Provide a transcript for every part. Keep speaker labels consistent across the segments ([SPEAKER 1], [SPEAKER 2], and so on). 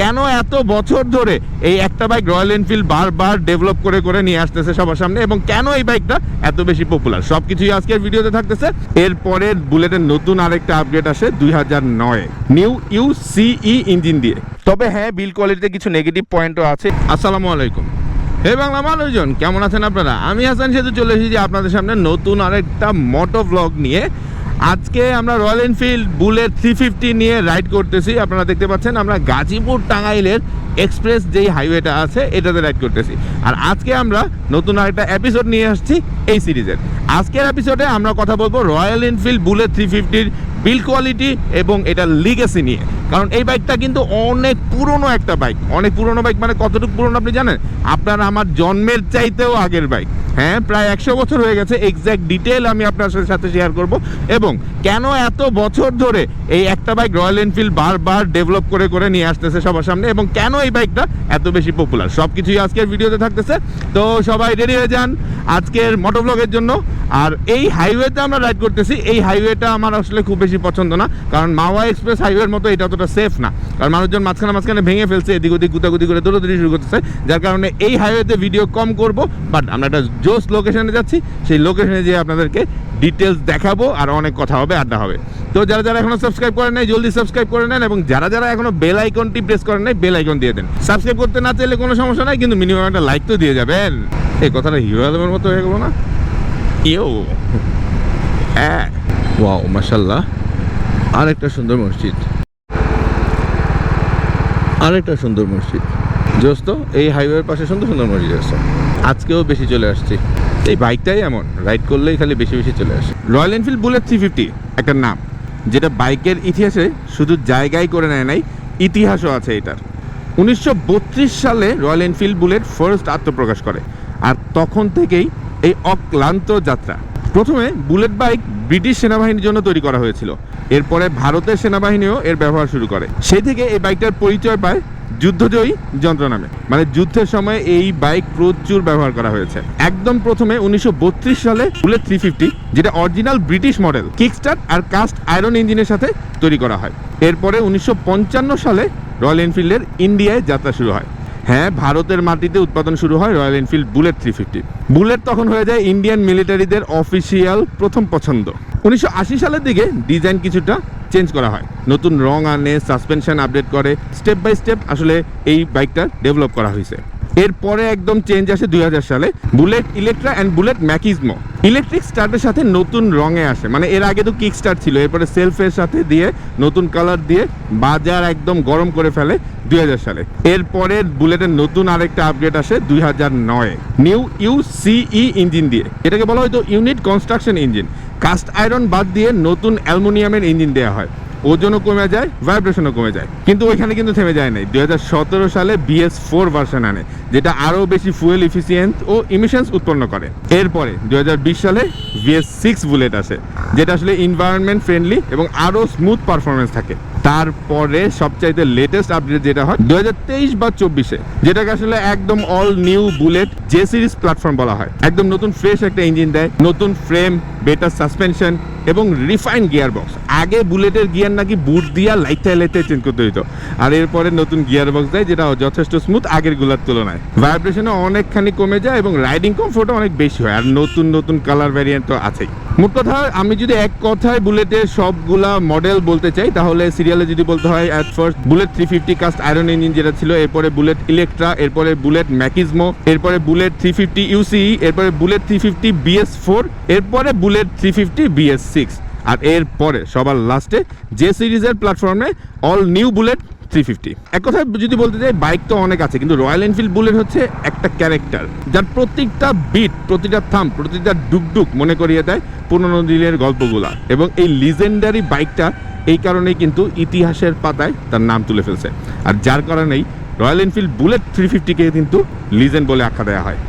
[SPEAKER 1] কেন এত বছর ধরে এই একটা বাইক রয়্যাল এনফিল্ড বারবার ডেভেলপ করে করে নিয়ে আসতেছে সবার সামনে এবং কেন এই বাইকটা এত বেশি পপুলার সব কিছুই আজকের ভিডিওতে থাকতেছে। এরপরে বুলেটের নতুন আরেকটা আপডেট আসে দুই হাজার নয়। নিউ ইউ সিই ইঞ্জিন দিয়ে। তবে হ্যাঁ বিল কোয়ালিটিতে কিছু নেগেটিভ পয়েন্টও আছে। আসসালামু আলাইকুম। হে বাংলা মানুষজন, কেমন আছেন আপনারা? আমি হাসান সেতু চলে এসেছি আপনাদের সামনে নতুন আরেকটা মোটো ব্লগ নিয়ে। আজকে আমরা Royal Enfield Bullet three fifty নিয়ে রাইড করতেছি। আপনারা দেখতে পাচ্ছেন, আমরা গাজীপুর টাঙ্গাইলের এক্সপ্রেস যেই হাইওয়েটা আছে, এটাতে রাইড করতেছি। আর আজকে আমরা নতুন আরেকটা এপিসোড নিয়ে আসছি এই সিরিজের। আজকের এপিসোডে আমরা কথা বলব রয়্যাল এনফিল্ড বুলেট থ্রি ফিফটির বিল কোয়ালিটি এবং এটা লিগেসি নিয়ে। কারণ এই বাইকটা কিন্তু অনেক পুরনো একটা বাইক অনেক পুরনো বাইক মানে কতটুকু পুরনো আপনি জানেন? আপনার আমার জন্মের চাইতেও আগের বাইক হ্যাঁ প্রায় একশো বছর হয়ে গেছে এক্স্যাক্ট ডিটেল আমি আপনার সাথে শেয়ার করব। এবং কেন এত বছর ধরে এই একটা বাইক রয়্যাল এনফিল্ড বারবার ডেভেলপ করে করে নিয়ে আসতেছে সবার সামনে এবং কেন এই বাইকটা এত বেশি পপুলার সব কিছুই আজকের ভিডিওতে থাকতেছে। তো সবাই রেডি হয়ে যান আজকের মোটোব্লগের জন্য। আর এই হাইওয়েতে আমরা রাইড করতেছি। এই হাইওয়েটা আমার আসলে খুব বেশি পছন্দ না। কারণ মাওয়া এক্সপ্রেস হাইওয়ের মতো এটা অতটা সেফ না। কারণ মানুষজন মাঝখানে মাঝখানে ভেঙে ফেলছে, এদিক ওদিক গুতাগুতি করে দৌড়াদৌড়ি শুরু করতেছে, যার কারণে এই হাইওয়েতে ভিডিও কম করব বাট আমরা একটা জোস লোকেশনে যাচ্ছি, সেই লোকেশনে যেয়ে আপনাদেরকে ডিটেলস দেখাবো আর অনেক কথা হবে, আড্ডা হবে। তো যারা যারা এখনও সাবস্ক্রাইব করেন নাই, জলদি সাবস্ক্রাইব করে নেন এবং যারা যারা এখনও বেল আইকনটি প্রেস করেন নাই বেল আইকন দিয়ে দেন। সাবস্ক্রাইব করতে না চাইলে কোনো সমস্যা নাই, কিন্তু মিনিমাম একটা লাইক তো দিয়ে যাবেন। এই কথাটা হিরো আলমের মতো হয়ে গেলো না? ইও হ্যাঁ। ওয়াও মাশাল্লাহ আরেকটা সুন্দর মসজিদ। আরেকটা সুন্দর মসজিদ। দোস্ত, এই হাইওয়ের পাশে সুন্দর সুন্দর মসজিদ আছে। আজকেও বেশি চলে আসছি। এই বাইকটাই এমন রাইড করলেই খালি বেশি বেশি চলে আসে। Royal Enfield Bullet three fifty একটা নাম, যেটা বাইকের ইতিহাসে শুধু জায়গায় করে নেয় নাই, ইতিহাসও আছে এটার। উনিশশো বত্রিশ সালে রয়্যাল এনফিল্ড বুলেট ফার্স্ট আত্মপ্রকাশ করে, আর তখন থেকেই এই অক্লান্ত যাত্রা। প্রথমে বুলেট বাইক ব্রিটিশ সেনাবাহিনীর জন্য তৈরি করা হয়েছিল। এরপরে ভারতের সেনাবাহিনীও এর ব্যবহার শুরু করে। সেই থেকে এই বাইকটার পরিচয় পায় যুদ্ধজয়ী যন্ত্র নামে। মানে যুদ্ধের সময় এই বাইক প্রচুর ব্যবহার করা হয়েছে। একদম প্রথমে উনিশশো বত্রিশ সালে বুলেট থ্রি ফিফটি, যেটা অরিজিনাল ব্রিটিশ মডেল কিকস্টার্ট আর কাস্ট আয়রন ইঞ্জিনের সাথে তৈরি করা হয়। এরপরে উনিশশো পঞ্চান্ন সালে রয়্যাল এনফিল্ডের ইন্ডিয়ায় যাত্রা শুরু হয়। হ্যাঁ ভারতের মাটিতে উৎপাদন শুরু হয় Royal Enfield Bullet three fifty Bullet তখন হয়ে যায় ইন্ডিয়ান মিলিটারিদের অফিসিয়াল প্রথম পছন্দ। উনিশশো আশি সালের দিকে ডিজাইন কিছুটা চেঞ্জ করা হয়। নতুন রং আনে সাসপেনশন আপডেট করে। স্টেপ বাই স্টেপ আসলে এই বাইকটা ডেভেলপ করা হয়েছে। এরপরে একদম চেঞ্জ আসে দুই হাজার সালে। Bullet Electra and Bullet Machismo electric স্টার্টের সাথে নতুন রঙে আসে। মানে এর আগে তো কিক স্টার্ট ছিল, এরপরে সেলফের সাথে দিয়ে, নতুন কালার দিয়ে বাজার একদম গরম করে ফেলে দুই হাজার সালে। এরপরে বুলেটের নতুন আরেকটা আপগ্রেড আসে দুই হাজার নয়। নিউ ইউ সিই ইঞ্জিন দিয়ে। এটাকে বলা হয়তো unit construction engine cast iron বাদ দিয়ে নতুন অ্যালুমিনিয়ামের ইঞ্জিন দেওয়া হয়। ওজনও কমে যায়, ভাইব্রেশনও কমে যায়। কিন্তু ওইখানে কিন্তু থেমে যায় নাই। দু হাজার সতেরো সালে বিএস ফোর ভার্সন আনে, যেটা আরও বেশি ফুয়েল ইফিসিয়েন্ট ও ইমিশনস উৎপন্ন করে। এরপরে দুই হাজার বিশ সালে বিএস সিক্স বুলেট আসে, যেটা আসলে এনভায়রনমেন্ট ফ্রেন্ডলি এবং আরও স্মুথ পারফরমেন্স থাকে। তারপরে সবচাইতে লেটেস্ট আপডেট যেটা হয়, দুই হাজার তেইশ বা চব্বিশে, যেটাকে আসলে একদম all new Bullet J series platform বলা হয়। একদম নতুন ফ্রেশ একটা ইঞ্জিন দেয়, নতুন ফ্রেম বেটার সাসপেনশন এবং রিফাইন গিয়ার বক্স আগে বুলেটের গিয়ার নাকি বুট দিয়া লাইটে লাইটে চেঞ্জ করতে হইতো। আর এরপরে নতুন গিয়ার বক্স দেয় যেটা যথেষ্ট স্মুথ আগেরগুলার তুলনায়। ভাইব্রেশনও অনেকখানি কমে যায় এবং রাইডিং কমফোর্টও অনেক বেশি হয়। আর নতুন নতুন কালার ভ্যারিয়েন্ট তো আছেই। মোট কথা, আমি যদি এক কথায় বুলেটের সবগুলা মডেল বলতে চাই, তাহলে সিরিয়ালে যদি বলতে হয় at first Bullet three fifty cast iron engine যেটা ছিল, এরপরে বুলেট ইলেকট্রা এরপরে বুলেট ম্যাকিজমো এরপরে বুলেট থ্রি ফিফটি ইউসিই এরপরে Bullet three fifty BS four এরপরে Bullet three fifty, BS six. আর এরপরে সবার লাস্টে, যে সিরিজের প্ল্যাটফর্মে all new Bullet three fifty. এক কথায় যদি বলতে চাই বাইক তো অনেক আছে, কিন্তু রয়্যাল এনফিল্ড বুলেট হচ্ছে একটা ক্যারেক্টার যার প্রত্যেকটা বিট প্রতিটা থাম প্রতিটা ডুকডুক মনে করিয়ে দেয় পুরনো দিনের গল্পগুলা। এবং এই লিজেন্ডারি বাইকটা এই কারণেই কিন্তু ইতিহাসের পাতায় তার নাম তুলে ফেলছে। আর যার কারণেই রয়্যাল এনফিল্ড বুলেট থ্রি ফিফটিকে কিন্তু লিজেন্ড বলে আখ্যা দেওয়া হয়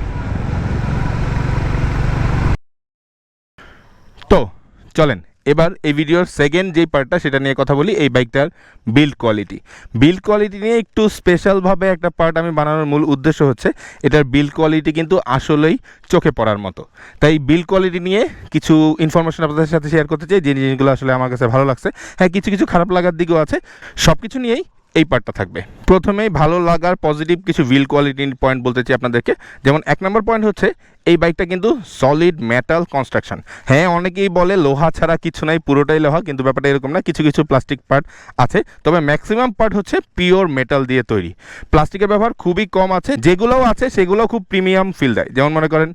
[SPEAKER 1] তো চলেন, এবার এই ভিডিওর সেকেন্ড যেই পার্টটা সেটা নিয়ে কথা বলি, এই বাইকটার বিল্ড কোয়ালিটি বিল্ড কোয়ালিটি নিয়ে একটু স্পেশালভাবে একটা পার্ট আমি বানানোর মূল উদ্দেশ্য হচ্ছে, এটার বিল্ড কোয়ালিটি কিন্তু আসলেই চোখে পড়ার মতো। তাই বিল্ড কোয়ালিটি নিয়ে কিছু ইনফরমেশন আপনাদের সাথে শেয়ার করতে চাই, যে জিনিসগুলো আসলে আমার কাছে ভালো লাগছে। হ্যাঁ কিছু কিছু খারাপ লাগার দিকেও আছে। সব কিছু নিয়েই এই পার্টটা থাকবে। প্রথমেই ভালো লাগার পজিটিভ কিছু হুইল কোয়ালিটি পয়েন্ট বলতে চাই আপনাদেরকে। যেমন এক নম্বর পয়েন্ট হচ্ছে এই বাইকটা কিন্তু সলিড মেটাল কনস্ট্রাকশন হ্যাঁ অনেকেই বলে লোহা ছাড়া কিছু নাই, পুরোটাই লোহা, কিন্তু ব্যাপারটা এরকম না, কিছু কিছু প্লাস্টিক পার্ট আছে। তবে ম্যাক্সিমাম পার্ট হচ্ছে পিওর মেটাল দিয়ে তৈরি। প্লাস্টিকের ব্যবহার খুবই কম আছে, যেগুলোও আছে সেগুলো খুব প্রিমিয়াম ফিল দেয়। যেমন মনে করেন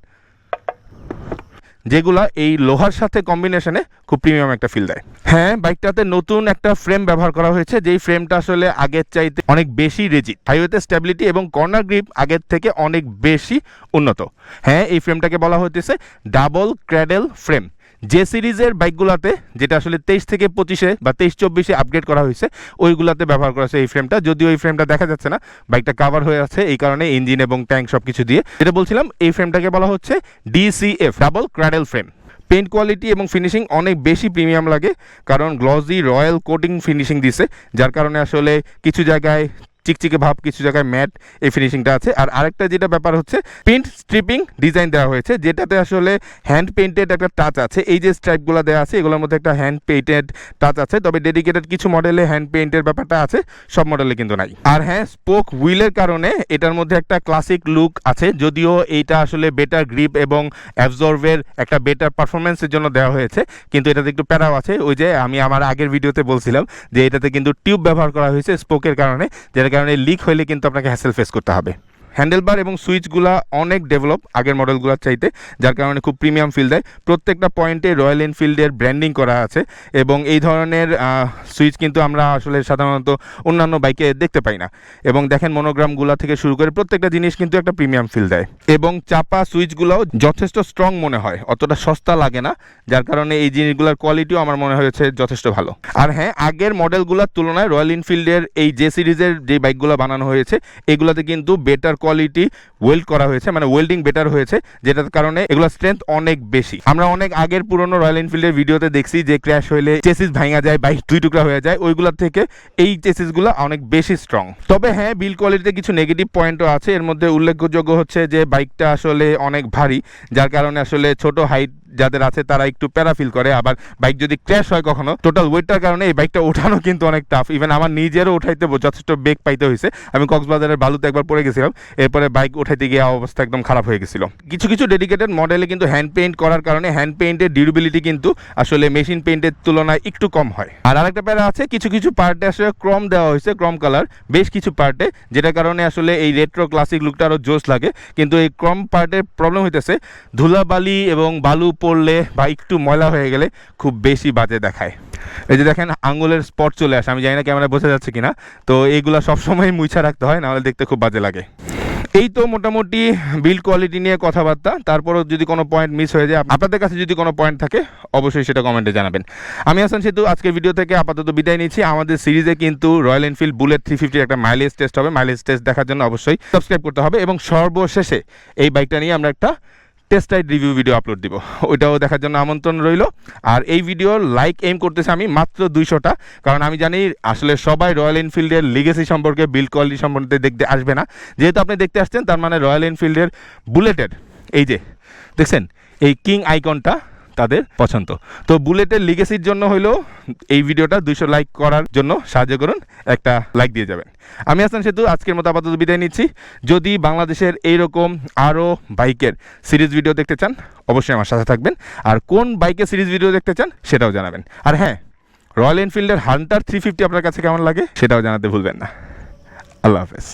[SPEAKER 1] যেগুলা এই লোহার সাথে কম্বিনেশনে খুব প্রিমিয়াম একটা ফিল দেয়। হ্যাঁ বাইকটাতে নতুন একটা ফ্রেম ব্যবহার করা হয়েছে, যেই ফ্রেমটা আসলে আগের চাইতে অনেক বেশি রেজি হাইওয়েতে স্ট্যাবিলিটি এবং কর্নার গ্রিপ আগের থেকে অনেক বেশি উন্নত। হ্যাঁ এই ফ্রেমটাকে বলা হতেছে ডাবল ক্র্যাডেল ফ্রেম যে সিরিজের বাইকগুলোতে, যেটা আসলে তেইশ থেকে পঁচিশে বা তেইশ চব্বিশে আপগ্রেড করা হয়েছে, ওইগুলাতে ব্যবহার করা হয়েছে এই ফ্রেমটা যদিও এই ফ্রেমটা দেখা যাচ্ছে না, বাইকটা কাভার হয়ে আছে এই কারণে ইঞ্জিন এবং ট্যাঙ্ক সব কিছু দিয়ে। যেটা বলছিলাম, এই ফ্রেমটাকে বলা হচ্ছে DCF double cradle frame paint quality এবং ফিনিশিং অনেক বেশি প্রিমিয়াম লাগে, কারণ গ্লসি রয়্যাল কোটিং ফিনিশিং দিছে, যার কারণে আসলে কিছু জায়গায় চিকচিকে ভাব কিছু জায়গায় ম্যাট এই ফিনিশিংটা আছে। আর আরেকটা যেটা ব্যাপার হচ্ছে প্রিন্ট স্ট্রিপিং ডিজাইন দেওয়া হয়েছে, যেটাতে আসলে হ্যান্ড পেইন্টেড একটা টাচ আছে। এই যে স্ট্রাইপগুলো দেওয়া আছে, এগুলোর মধ্যে একটা হ্যান্ড পেইন্টেড টাচ আছে। তবে ডেডিকেটেড কিছু মডেলে হ্যান্ড পেইন্টের ব্যাপারটা আছে, সব মডেলে কিন্তু নাই। আর হ্যাঁ স্পোক হুইলের কারণে এটার মধ্যে একটা ক্লাসিক লুক আছে, যদিও এইটা আসলে বেটার গ্রিপ এবং অ্যাবজর্ভের একটা বেটার পারফরমেন্সের জন্য দেওয়া হয়েছে। কিন্তু এটাতে একটু প্যারাও আছে। ওই যে আমি আমার আগের ভিডিওতে বলছিলাম যে এটাতে কিন্তু টিউব ব্যবহার করা হয়েছে স্পোকের কারণে, যেটার কারণে লিক হইলে কিন্তু আপনাকে হ্যাসেল ফেস করতে হবে। হ্যান্ডেলবার এবং সুইচগুলা অনেক ডেভেলপ আগের মডেলগুলোর চাইতে, যার কারণে খুব প্রিমিয়াম ফিল দেয়। প্রত্যেকটা পয়েন্টে রয়্যাল এনফিল্ডের ব্র্যান্ডিং করা আছে এবং এই ধরনের সুইচ কিন্তু আমরা আসলে সাধারণত অন্যান্য বাইকে দেখতে পাই না। এবং দেখেন মনোগ্রামগুলা থেকে শুরু করে প্রত্যেকটা জিনিস কিন্তু একটা প্রিমিয়াম ফিল দেয়। এবং চাপা সুইচগুলোও যথেষ্ট স্ট্রং মনে হয়, অতটা সস্তা লাগে না, যার কারণে এই জিনিসগুলোর কোয়ালিটিও আমার মনে হয়েছে যথেষ্ট ভালো। আর হ্যাঁ আগের মডেলগুলোর তুলনায় রয়্যাল এনফিল্ডের এই যে সিরিজের যে বাইকগুলো বানানো হয়েছে, এগুলোতে কিন্তু বেটার কোয়ালিটি ওয়েল্ড করা হয়েছে মানে ওয়েল্ডিং বেটার হয়েছে, যেটার কারণে এগুলো স্ট্রেংথ অনেক বেশি। আমরা অনেক আগের পুরনো রয়্যাল এনফিল্ডের ভিডিওতে দেখছি যে ক্র্যাশ হলে চেসিস ভাঙা যায় বাইক দুই টুকরা হয়ে যায়, ওইগুলোর থেকে এই চেসিসগুলো অনেক বেশি স্ট্রং তবে হ্যাঁ বিল কোয়ালিটিতে কিছু নেগেটিভ পয়েন্টও আছে। এর মধ্যে উল্লেখযোগ্য হচ্ছে যে বাইকটা আসলে অনেক ভারী, যার কারণে আসলে ছোট হাইট যাদের আছে তারা একটু প্যারা ফিল করে, আবার বাইক যদি ক্র্যাশ হয় কখনো টোটাল ওয়েটটার কারণে এই বাইকটা ওঠানো কিন্তু অনেক টাফ ইভেন আমার নিজেরও উঠাইতে যথেষ্ট বেগ পাইতে হয়েছে আমি কক্সবাজারের বালুতে একবার পড়ে গেছিলাম, এরপরে বাইক উঠাইতে গিয়ে অবস্থা একদম খারাপ হয়ে গেছিল। কিছু কিছু ডেডিকেটেড মডেলে কিন্তু হ্যান্ড পেইন্ট করার কারণে হ্যান্ড পেইন্টের ডিউরেবিলিটি কিন্তু আসলে মেশিন পেইন্টের তুলনায় একটু কম হয়। আর আরেকটা প্যারা আছে, কিছু কিছু পার্টে আসলে ক্রম দেওয়া হয়েছে ক্রম কালার বেশ কিছু পার্টে যেটার কারণে আসলে এই রেট্রো ক্লাসিক লুকটা আরও জোশ লাগে। কিন্তু এই ক্রম পার্টের প্রবলেম হইতেছে, ধুলাবালি এবং বালু পড়লে বা একটু ময়লা হয়ে গেলে খুব বেশি বাজে দেখায়। এই যে দেখেন, আঙুলের স্পট চলে আসে। আমি জানি না ক্যামেরা বোঝা যাচ্ছে কিনা। তো এইগুলা সবসময় মুছা রাখতে হয়, নাহলে দেখতে খুব বাজে লাগে। এই তো মোটামুটি বিল্ড কোয়ালিটি নিয়ে কথাবার্তা। তারপরও যদি কোনো পয়েন্ট মিস হয়ে যায়, আপনাদের কাছে যদি কোনো পয়েন্ট থাকে, অবশ্যই সেটা কমেন্টে জানাবেন। আমি হাসান সেতু, আজকের ভিডিও থেকে আপাতত বিদায় নিচ্ছি। আমাদের সিরিজে কিন্তু রয়্যাল এনফিল্ড বুলেট থ্রি ফিফটির একটা মাইলেজ টেস্ট হবে। মাইলেজ টেস্ট দেখার জন্য অবশ্যই সাবস্ক্রাইব করতে হবে এবং সর্বশেষে এই বাইকটা নিয়ে আমরা একটা test ride review video upload দিব। ওইটাও দেখার জন্য আমন্ত্রণ রইল। আর এই ভিডিও লাইক এম করতেছে আমি মাত্র দুইশোটা। কারণ আমি জানি আসলে সবাই রয়্যাল এনফিল্ডের লিগেসি সম্পর্কে বিল কোয়ালিটি সম্পর্কে দেখতে আসবে না। যেহেতু আপনি দেখতে আসছেন, তার মানে রয়্যাল এনফিল্ডের বুলেটের এই যে, দেখছেন? এই কিং আইকনটা তাদের পছন্দ। তো বুলেটের লিগেসির জন্য হইলেও এই ভিডিওটা দুইশো লাইক করার জন্য সাহায্য করুন, একটা লাইক দিয়ে যাবেন। আমি হাসান সেতু, আজকের মতো আপাতত বিদায় নিচ্ছি। যদি বাংলাদেশের এইরকম আরও বাইকের সিরিজ ভিডিও দেখতে চান, অবশ্যই আমার সাথে থাকবেন। আর কোন বাইকের সিরিজ ভিডিও দেখতে চান, সেটাও জানাবেন। আর হ্যাঁ রয়্যাল এনফিল্ডের হান্টার থ্রি ফিফটি আপনার কাছে কেমন লাগে, সেটাও জানাতে ভুলবেন না। আল্লাহ হাফেজ।